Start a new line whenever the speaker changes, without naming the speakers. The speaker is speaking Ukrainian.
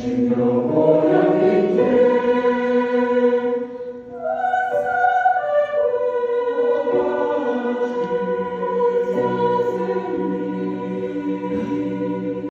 Чим